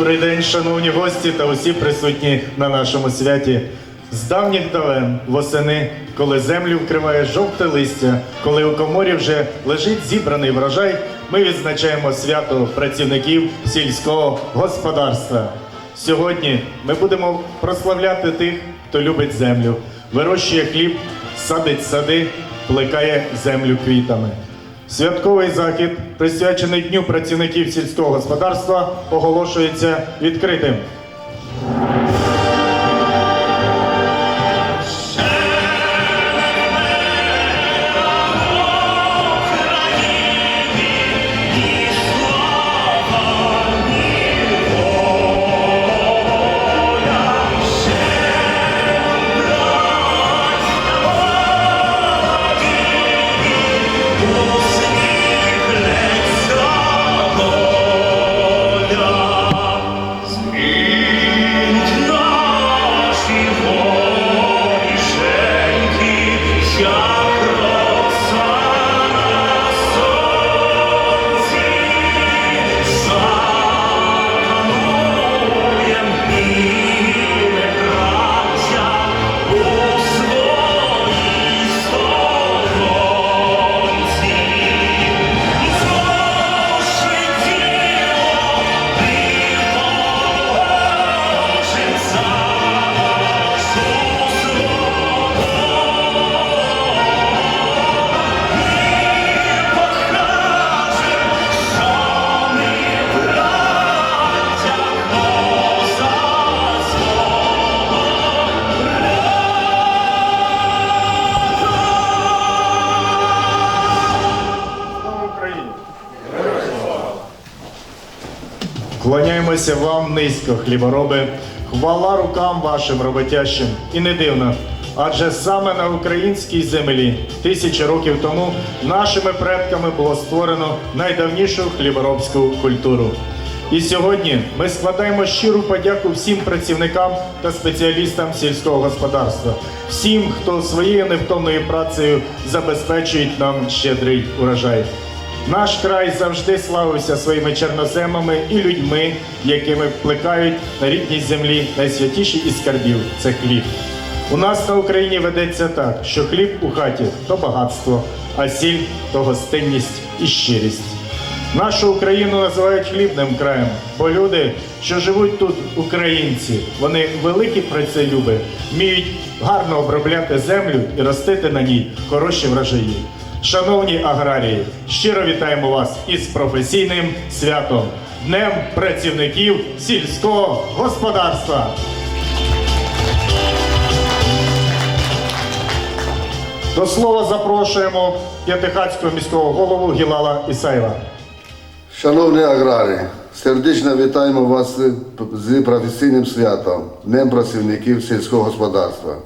Добрий день, шановні гості та усі присутні на нашому святі. З давніх давен восени, коли землю вкриває жовте листя, коли у коморі вже лежить зібраний врожай, ми відзначаємо свято працівників сільського господарства. Сьогодні ми будемо прославляти тих, хто любить землю, вирощує хліб, садить сади, плекає землю квітами. Святковий захід, присвячений Дню працівників сільського господарства, оголошується відкритим. Клоняємося вам низько, хлібороби, хвала рукам вашим роботящим. І не дивно, адже саме на українській землі тисячі років тому нашими предками було створено найдавнішу хліборобську культуру. І сьогодні ми складаємо щиру подяку всім працівникам та спеціалістам сільського господарства, всім, хто своєю невтомною працею забезпечують нам щедрий урожай. Наш край завжди славився своїми чорноземами і людьми, якими плекають на рідній землі найсвятіші із скарбів це хліб. У нас на Україні ведеться так, що хліб у хаті то багатство, а сіль то гостинність і щирість. Нашу Україну називають хлібним краєм, бо люди, що живуть тут, українці, вони великі працелюби, вміють гарно обробляти землю і ростити на ній хороші врожаї. Шановні аграрії, щиро вітаємо вас із професійним святом Днем працівників сільського господарства. До слова запрошуємо П'ятихатського міського голову Гілала Ісаєва. Шановні аграрії, сердечно вітаємо вас з професійним святом, Днем працівників сільського господарства.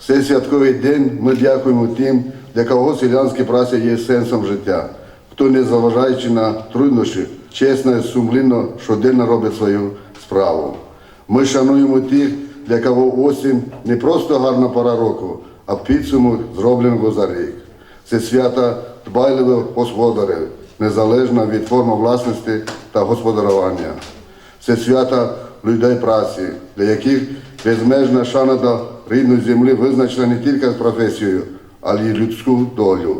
В цей святковий день ми дякуємо тим, для кого селянська праця є сенсом життя, хто, не заважаючи на труднощі, чесно і сумлінно щоденно робить свою справу. Ми шануємо тих, для кого осінь не просто гарна пора року, а підсумок зробленого за рік. Це свята дбайливих господарів, незалежно від форми власності та господарювання. Це свята людей праці, для яких безмежна шана до рідної землі визначена не тільки професією, але й людську долю.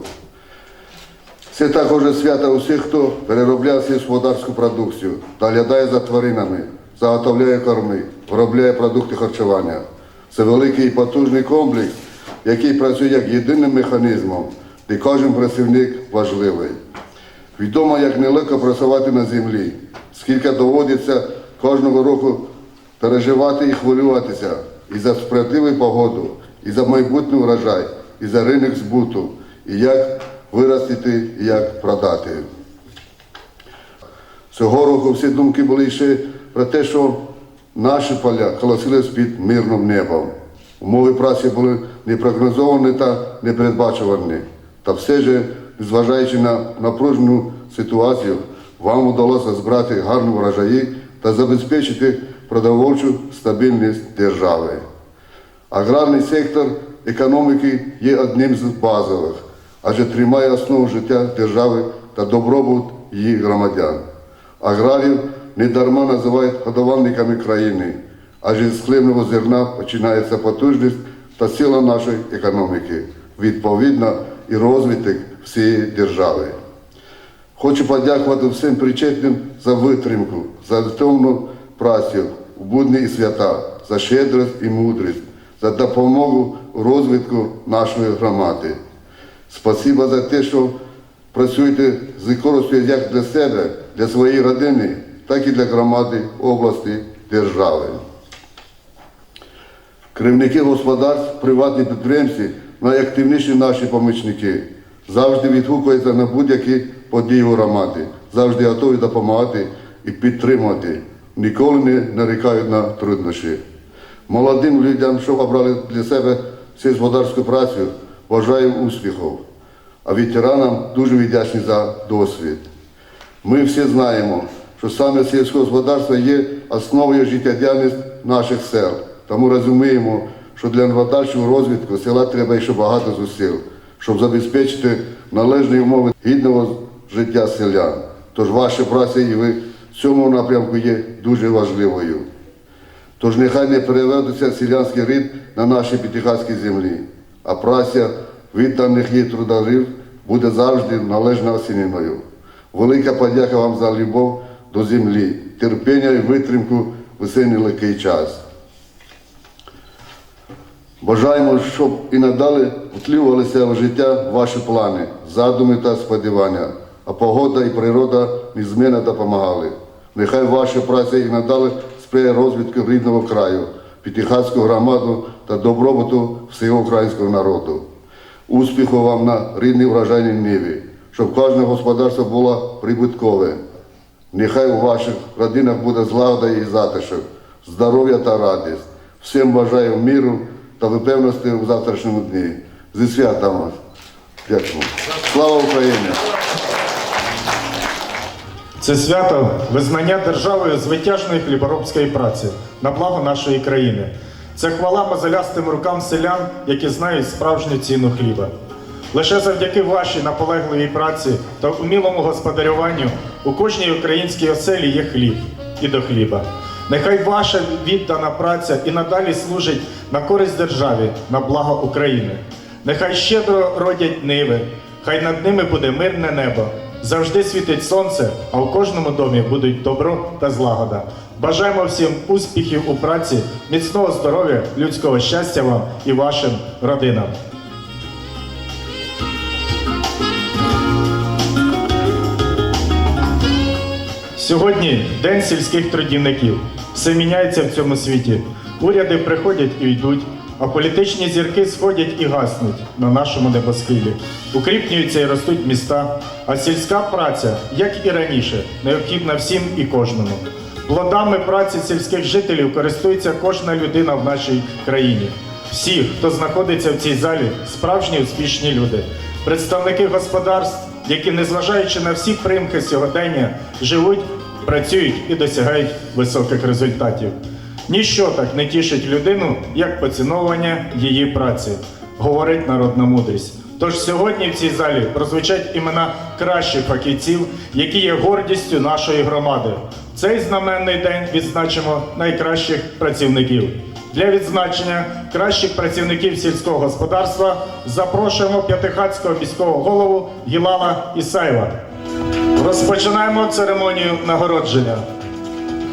Це також свято усіх, хто переробляє сільськогосподарську продукцію, доглядає за тваринами, заготовляє корми, виробляє продукти харчування. Це великий і потужний комплекс, який працює як єдиним механізмом, де кожен працівник важливий. Відомо, як нелегко працювати на землі, скільки доводиться кожного року переживати і хвилюватися і за справедливу погоду, і за майбутній урожай, і за ринок збуту, і як виростити, і як продати. Цього року всі думки були ще про те, що наші поля колосились під мирним небом. Умови праці були непрогнозовані та непередбачувані. Та все ж, зважаючи на напружену ситуацію, вам вдалося збирати гарні врожаї та забезпечити продовольчу стабільність держави. Аграрний сектор економіки є одним з базових, адже тримає основу життя держави та добробут її громадян. Аграрів недарма називають годувальниками країни, адже з хлібного зерна починається потужність та сила нашої економіки, відповідно і розвиток всієї держави. Хочу подякувати всім причетним за витримку, за втомну працю у будні і свята, за щедрость і мудрість, за допомогу розвитку нашої громади. Спасибо за те, що працюєте з користю як для себе, для своєї родини, так і для громади, області, держави. Керівники господарств, приватні підприємці, найактивніші наші помічники. Завжди відгукуються на будь-які події у громаді, завжди готові допомагати і підтримувати. Ніколи не нарікають на труднощі. Молодим людям, що обрали для себе сільськогосподарську працю, бажаю успіхів. А ветеранам дуже вдячні за досвід. Ми всі знаємо, що саме сільське господарство є основою життєдіяльності наших сел. Тому розуміємо, що для подальшого розвитку села треба ще багато зусиль, щоб забезпечити належні умови гідного життя селян. Тож ваша праця і ви в цьому напрямку є дуже важливою. Тож нехай не переведеться селянський рід на нашій п'ятихатській землі, а праця відданих їй трударів буде завжди належно оціненою. Велика подяка вам за любов до землі, терпіння і витримку в цей нелегкий час. Бажаємо, щоб і надалі втілювалися в життя ваші плани, задуми та сподівання, а погода і природа незмінно допомагали. Нехай ваша праця і надалі сприяє розвитку рідного краю, П'ятихатську громаду та добробуту всього українського народу. Успіху вам на рідній врожайній ниві, щоб кожне господарство було прибуткове. Нехай у ваших родинах буде злагода і затишок, здоров'я та радість. Всім бажаю миру та впевненості у завтрашньому дні. Зі святом вас. Дякую. Слава Україні! Це свято визнання державою звитяжної хліборобської праці на благо нашої країни. Це хвала мозолястим рукам селян, які знають справжню ціну хліба. Лише завдяки вашій наполегливій праці та умілому господарюванню у кожній українській оселі є хліб і до хліба. Нехай ваша віддана праця і надалі служить на користь державі, на благо України. Нехай щедро родять ниви, хай над ними буде мирне небо. Завжди світить сонце, а у кожному домі будуть добро та злагода. Бажаємо всім успіхів у праці, міцного здоров'я, людського щастя вам і вашим родинам. Сьогодні День сільських трудівників. Все міняється в цьому світі. Уряди приходять і йдуть, а політичні зірки сходять і гаснуть на нашому небосхилі. Укріпнюються і ростуть міста, а сільська праця, як і раніше, необхідна всім і кожному. Плодами праці сільських жителів користується кожна людина в нашій країні. Всі, хто знаходиться в цій залі, справжні успішні люди, представники господарств, які, незважаючи на всі примхи сьогодення, живуть, працюють і досягають високих результатів. Ніщо так не тішить людину, як поціновування її праці, говорить народна мудрість. Тож сьогодні в цій залі прозвучать імена кращих фахівців, які є гордістю нашої громади. Цей знаменний день відзначимо найкращих працівників. Для відзначення кращих працівників сільського господарства запрошуємо п'ятихатського міського голову Гілала Ісаєва. Розпочинаємо церемонію нагородження.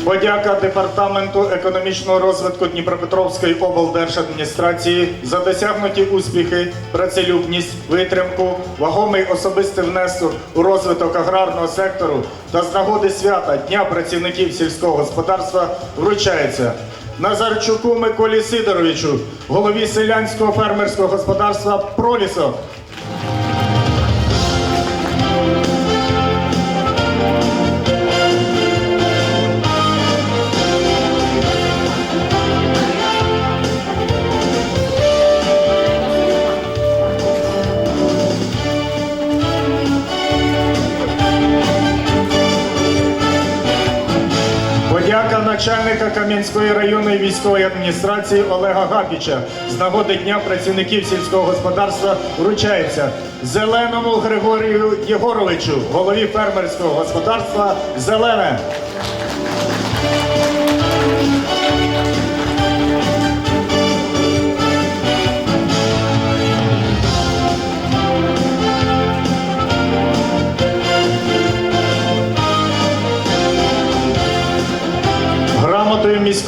Подяка Департаменту економічного розвитку Дніпропетровської облдержадміністрації за досягнуті успіхи, працелюбність, витримку, вагомий особистий внесок у розвиток аграрного сектору та з нагоди свята Дня працівників сільського господарства вручається Назарчуку Миколі Сидоровичу, голові селянського фермерського господарства Пролісо. Начальника Кам'янської районної військової адміністрації Олега Гапіча з нагоди Дня працівників сільського господарства вручається Зеленому Григорію Єгоровичу, голові фермерського господарства Зелене.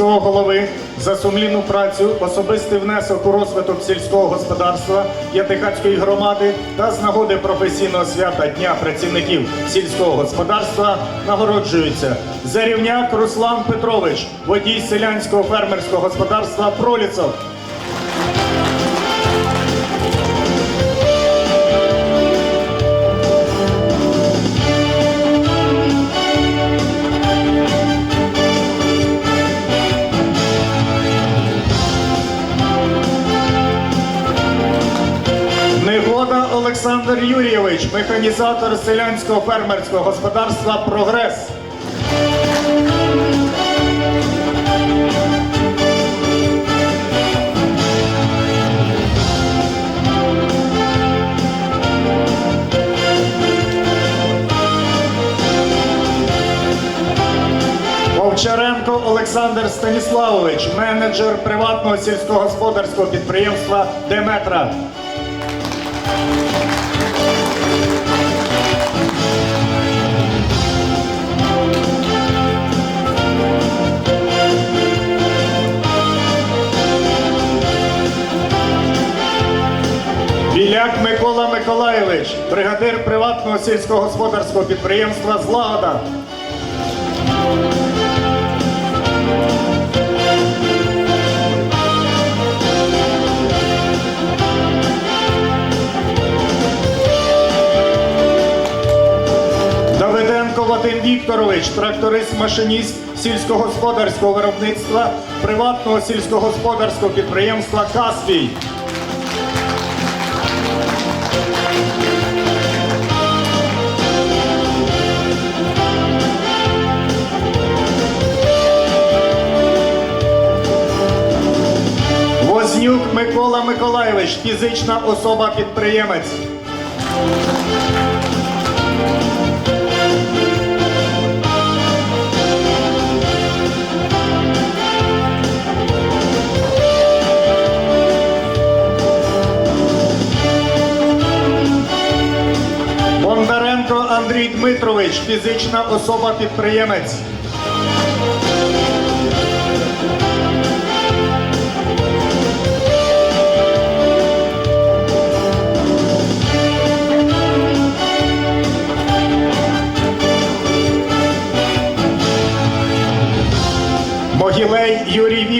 Сільського голови за сумлінну працю, особистий внесок у розвиток сільського господарства Ятихацької громади та з нагоди професійного свята Дня працівників сільського господарства нагороджуються Зарівняк Руслан Петрович, водій селянського фермерського господарства Проліцов. Олександр Юрійович, механізатор селянського фермерського господарства Прогрес. Вовчаренко Олександр Станіславович, менеджер приватного сільськогосподарського підприємства Деметра. Микола Миколаєвич, бригадир приватного сільськогосподарського підприємства Злагода. Давиденко Вадим Вікторович, тракторист-машиніст сільськогосподарського виробництва приватного сільськогосподарського підприємства Каспій. Вознюк Микола Миколаєвич, фізична особа-підприємець. Бондаренко Андрій Дмитрович, фізична особа-підприємець.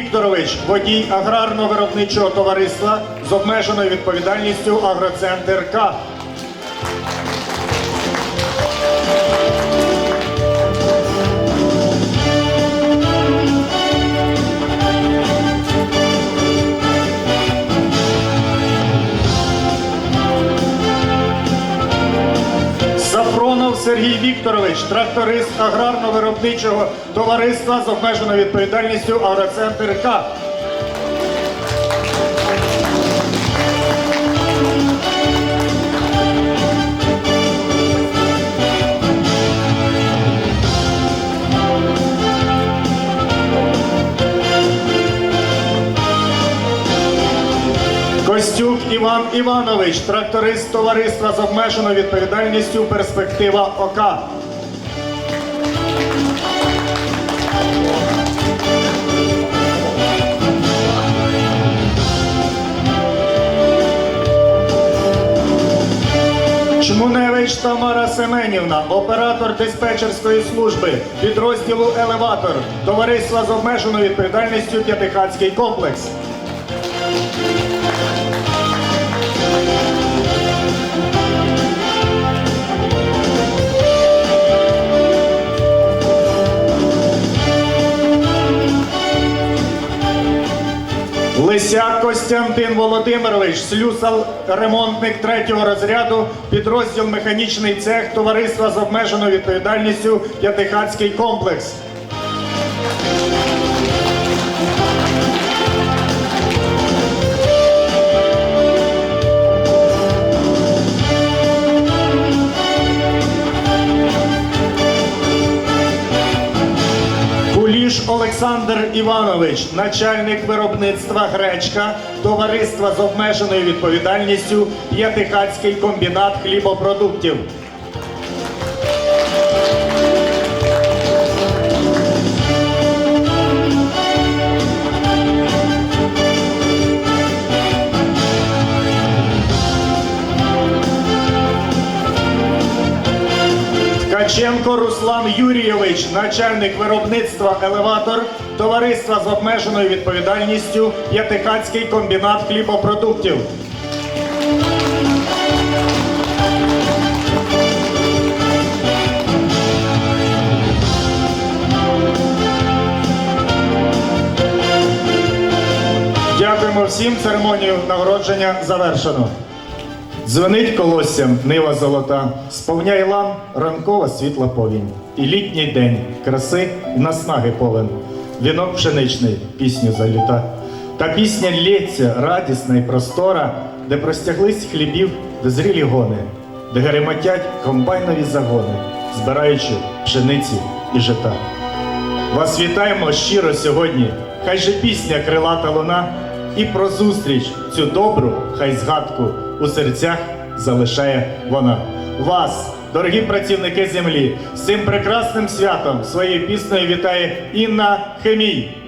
Вікторович, водій аграрно-виробничого товариства з обмеженою відповідальністю Агроцентр К. Сергій Вікторович, тракторист аграрно-виробничого товариства з обмеженою відповідальністю Агроцентр К. Костюк Іван Іванович, тракторист товариства з обмеженою відповідальністю Перспектива ОК. Чмуневич Тамара Семенівна, оператор диспетчерської служби, підрозділу Елеватор, товариства з обмеженою відповідальністю П'ятихатський комплекс. Лисяк Костянтин Володимирович, слюсар ремонтник третього розряду, підрозділ механічний цех товариства з обмеженою відповідальністю П'ятихатський комплекс. Куліш Олександр Іванович, начальник виробництва гречка, товариства з обмеженою відповідальністю П'ятихатський комбінат хлібопродуктів. Ткаченко Руслан Юрійович, начальник виробництва елеватор товариства з обмеженою відповідальністю П'ятихатський комбінат хлібопродуктів. Дякуємо всім. Церемонію нагородження завершено. Дзвенить колоссям нива золота, сповняй лан ранкова світла повінь. І літній день краси і наснаги повен. Вінок пшеничний пісню заліта. Та пісня лється, радісна і простора, де простяглись хлібів, де зрілі гони, де геремотять комбайнові загони, збираючи пшениці і жита. Вас вітаємо щиро сьогодні. Хай же пісня крилата луна і про зустріч цю добру, хай згадку у серцях залишає вона. Вас, дорогі працівники землі, з цим прекрасним святом своєю піснею вітає Інна Хемій.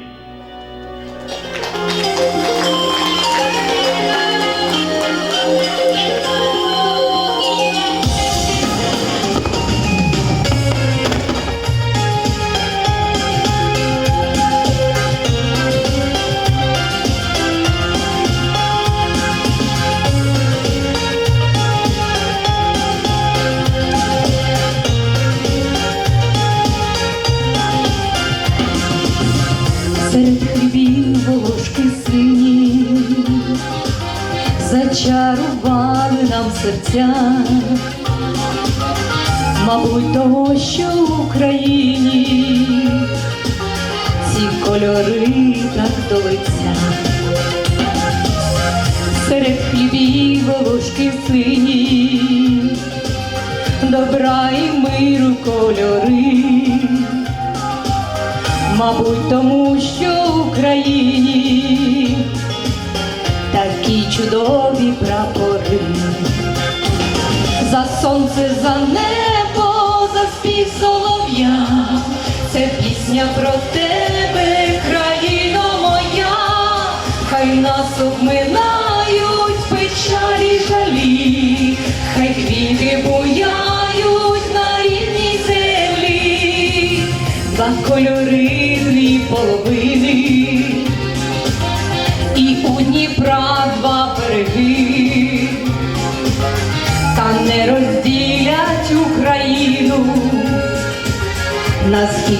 Мабуть, тому що в Україні такі чудові прапори. За сонце, за небо, за спів солов'я, це пісня про тебе, країно моя, хай нас обминають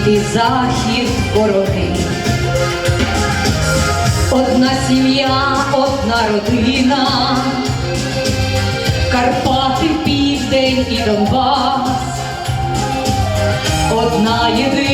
і захід вороги. Одна сім'я, одна родина, Карпати, Південь і Донбас, одна єдина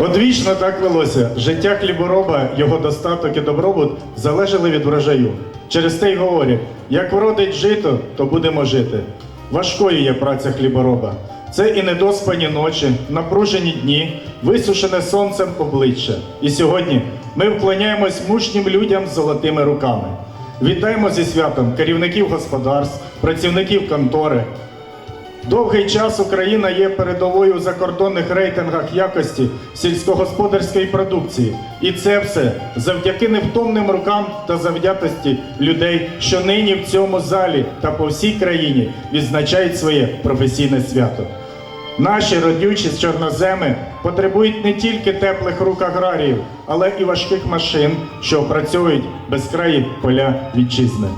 У Одвічно так велося. Життя хлібороба, його достаток і добробут залежали від врожаю. Через те й говорять, як вродить жито, то будемо жити. Важкою є праця хлібороба. Це і недоспані ночі, напружені дні, висушене сонцем обличчя. І сьогодні ми вклоняємось мужнім людям з золотими руками. Вітаємо зі святом керівників господарств, працівників контори, Довгий час Україна є передовою у закордонних рейтингах якості сільськогосподарської продукції. І це все завдяки невтомним рукам та завзятості людей, що нині в цьому залі та по всій країні відзначають своє професійне свято. Наші родючі з чорноземи потребують не тільки теплих рук аграріїв, але і важких машин, що опрацьовують безкраї поля вітчизни.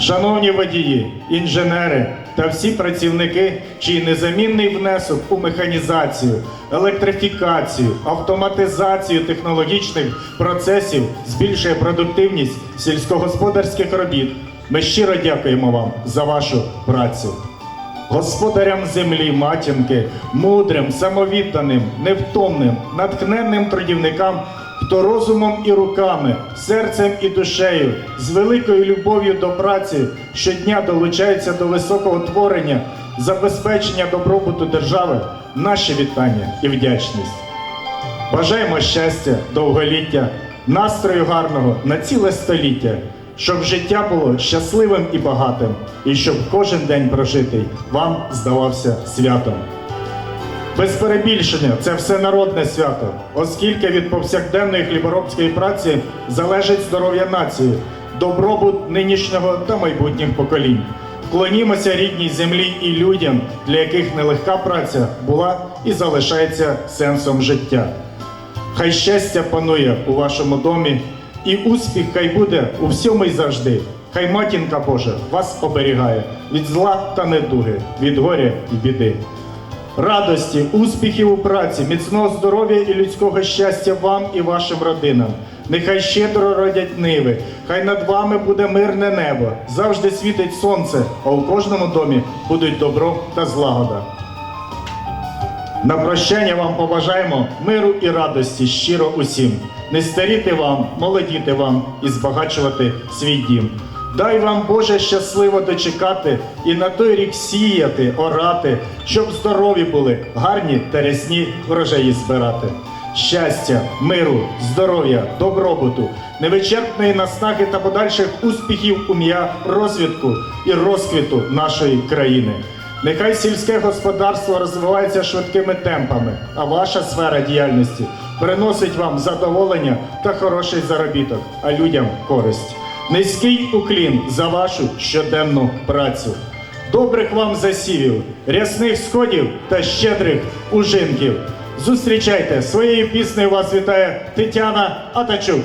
Шановні водії, інженери та всі працівники, чий незамінний внесок у механізацію, електрифікацію, автоматизацію технологічних процесів збільшує продуктивність сільськогосподарських робіт. Ми щиро дякуємо вам за вашу працю. Господарям землі, матінки, мудрим, самовідданим, невтомним, натхненним трудівникам, хто розумом і руками, серцем і душею, з великою любов'ю до праці щодня долучається до високого творення, забезпечення добробуту держави, наші вітання і вдячність. Бажаємо щастя, довголіття, настрою гарного на ціле століття, щоб життя було щасливим і багатим, і щоб кожен день прожитий вам здавався святом. Без перебільшення це все народне свято, оскільки від повсякденної хліборобської праці залежить здоров'я нації, добробут нинішнього та майбутніх поколінь. Вклонімося рідній землі і людям, для яких нелегка праця була і залишається сенсом життя. Хай щастя панує у вашому домі, і успіх хай буде у всьому і завжди. Хай матінка Божа вас оберігає від зла та недуги, від горя і біди. Радості, успіхів у праці, міцного здоров'я і людського щастя вам і вашим родинам. Нехай щедро родять ниви, хай над вами буде мирне небо, завжди світить сонце, а у кожному домі будуть добро та злагода. На прощання вам побажаємо миру і радості щиро усім. Не старіти вам, молодіти вам і збагачувати свій дім. Дай вам Боже щасливо дочекати і на той рік сіяти, орати, щоб здорові були, гарні та рясні врожаї збирати. Щастя, миру, здоров'я, добробуту, невичерпної наснаги та подальших успіхів у м'я розвитку і розквіту нашої країни. Нехай сільське господарство розвивається швидкими темпами, а ваша сфера діяльності приносить вам задоволення та хороший заробіток, а людям користь. Низький уклін за вашу щоденну працю. Добрих вам засівів, рясних сходів та щедрих ужинків. Зустрічайте своєю піснею вас вітає Тетяна Атачук.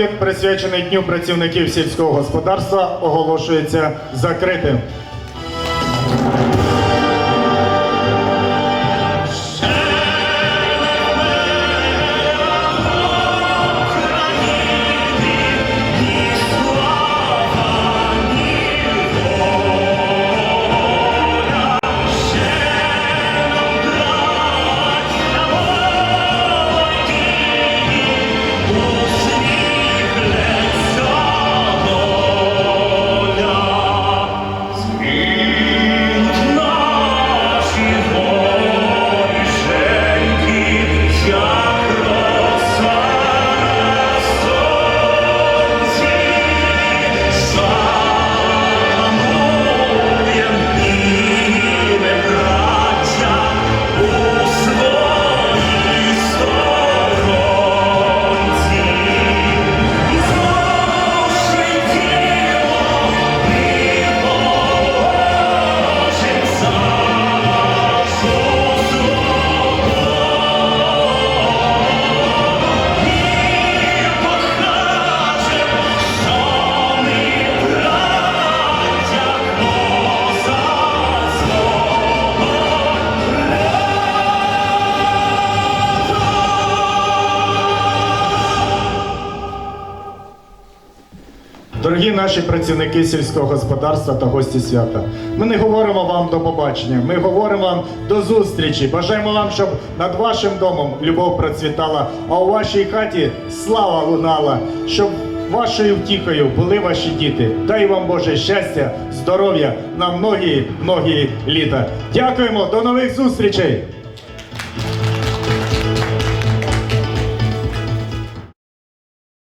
Захід, присвячений Дню працівників сільського господарства, оголошується закритим. Наші працівники сільського господарства та гості свята, ми не говоримо вам до побачення, ми говоримо вам до зустрічі. Бажаємо вам, щоб над вашим домом любов процвітала, а у вашій хаті слава лунала, щоб вашою втіхою були ваші діти. Дай вам Боже щастя, здоров'я на многі многі літа. Дякуємо, до нових зустрічей!